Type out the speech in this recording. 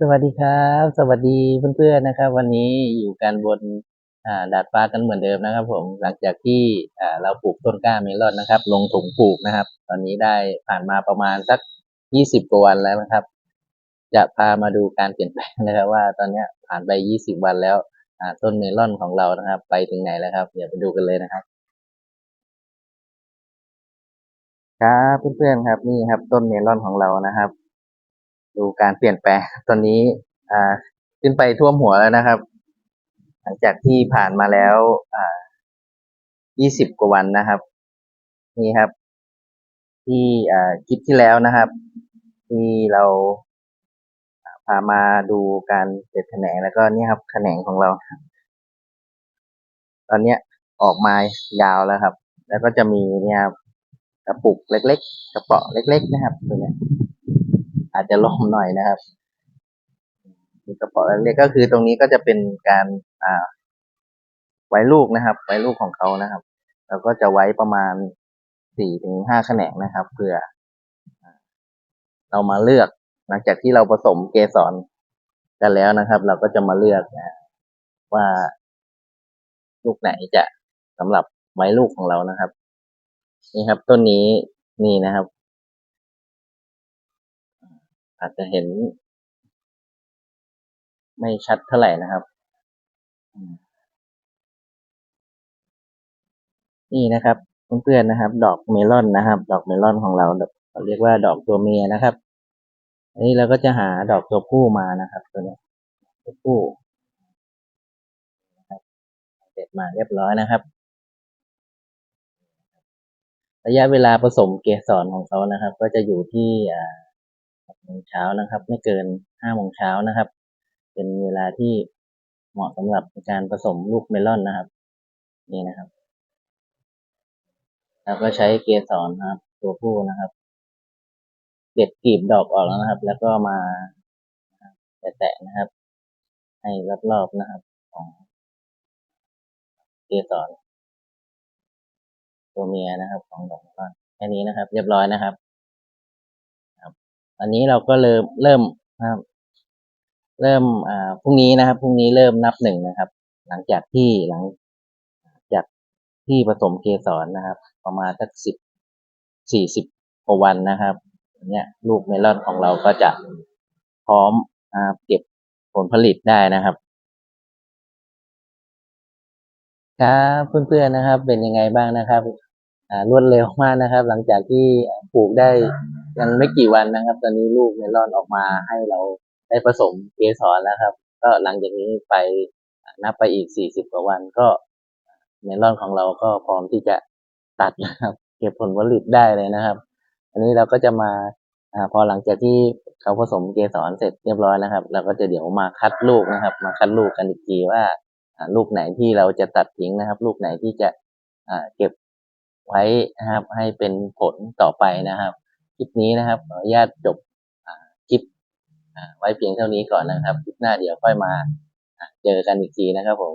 สวัสดีครับ สวัสดีเพื่อนๆนะครับ วันนี้อยู่กันบนดาดฟ้ากันเหมือนเดิมนะครับ ผมหลังจากที่เราปลูกต้นกล้าเมลอนนะครับ ลงถุงปลูกนะครับ ตอนนี้ได้ผ่านมาประมาณสักยี่สิบกว่าวันแล้วนะครับ จะพามาดูการเปลี่ยนแปลงนะครับว่าตอนนี้ผ่านไปยี่สิบวันแล้วต้นเมลอนของเรานะครับ ไปถึงไหนแล้วครับเดี๋ยวไปดูกันเลยนะครับ ครับเพื่อนๆครับนี่ครับ ต้นเมลอนของเรานะครับ ดูการเปลี่ยนแปลงตอนนี้อ่าขึ้นไปท่วมหัวแล้วนะครับ หลังจากที่ผ่านมาแล้วอ่ายี่สิบกว่าวันนะครับ นี่ครับ ที่อ่าคลิปที่แล้วนะครับ ที่เราพามาดูการเด็ดแขนงแล้วก็นี่ครับแขนงของเรา ตอนเนี้ยออกมายาวแล้วครับ แล้วก็จะมีเนี่ยครับกระปุกเล็ก ๆ กระเป๋อเล็ก ๆ นะครับตัวนี้ อาจจะลมหน่อยนะครับมีกระเป๋อเล็กๆก็คือตรงนี้ก็จะเป็นการอ่า ไว้ลูกนะครับไว้ลูกของเขานะครับแล้วก็จะไว้ประมาณสี่ถึงห้าแขนงนะครับเพื่อเรามาเลือกหลังจากที่เราผสมเกสรกันแล้วนะครับ เราก็จะมาเลือกนะว่าลูกไหนจะสำหรับไว้ลูกของเรานะครับ นี่ครับต้นนี้นี่นะครับ อาจจะเห็น ไม่ชัดเท่าไหร่นะครับ นี่นะครับเพื่อนๆนะครับ ดอกเมลอนนะครับ ดอกเมลอนของเราเราเรียกว่าดอกตัวเมียนะครับ อันนี้เราก็จะหาดอกตัวผู้มานะครับ ตัวเนี้ยตัวผู้เสร็จมาเรียบร้อยนะครับ ระยะเวลาผสมเกสรของเขานะครับ ก็จะอยู่ที่อ่า หกโมงเช้านะครับ ไม่เกินห้าโมงเช้านะครับ เป็นเวลาที่เหมาะสำหรับการผสมลูกเมลอนนะครับ นี่นะครับ แล้วก็ใช้เกสรนะครับ ตัวผู้นะครับเด็ดกลีบดอกออกแล้วนะครับ แล้วก็มาแตะนะครับ ให้รอบๆนะครับ ของเกสรตัวเมียนะครับ ของดอกเมลอนแค่นี้นะครับ เรียบร้อยนะครับ ครับอันนี้เราก็เริ่มเริ่มนะครับ เริ่มอ่าพรุ่งนี้นะครับพรุ่งนี้เริ่มนับหนึ่งนะครับ หลังจากที่หลังจากที่ผสมเกสรนะครับ ประมาณสักสิบสี่สิบกว่าวันนะครับเนี่ยลูกเมลอนของเราก็จะพร้อมอ่าเก็บผลผลิตได้นะครับครับเพื่อนๆนะครับ เป็นยังไงบ้างนะครับอ่ารวดเร็วมากนะครับ หลังจากที่ปลูกได้ ยังไม่กี่วันนะครับ ตอนนี้ลูกเมลอนออกมาให้เราได้ผสมเกสรแล้วครับ ก็หลังจากนี้ไปนับไปอีกสี่สิบกว่าวันก็เมลอนของเราก็พร้อมที่จะตัดนะครับ เก็บผลผลิตได้เลยนะครับ อันนี้เราก็จะมาอพอหลังจากที่เขาผสมเกสรเสร็จเรียบร้อยนะครับ เราก็จะเดี๋ยวมาคัดลูกนะครับ มาคัดลูกกันอีกทีว่าลูกไหนที่เราจะตัดทิ้งนะครับ ลูกไหนที่จะเก็บไว้นะครับ ให้เป็นผลต่อไปนะครับ คลิปนี้นะครับขออนุญาตจบคลิปไว้เพียงเท่านี้ก่อนนะครับ คลิปหน้าเดี๋ยวค่อยมาเจอกันอีกทีนะครับผม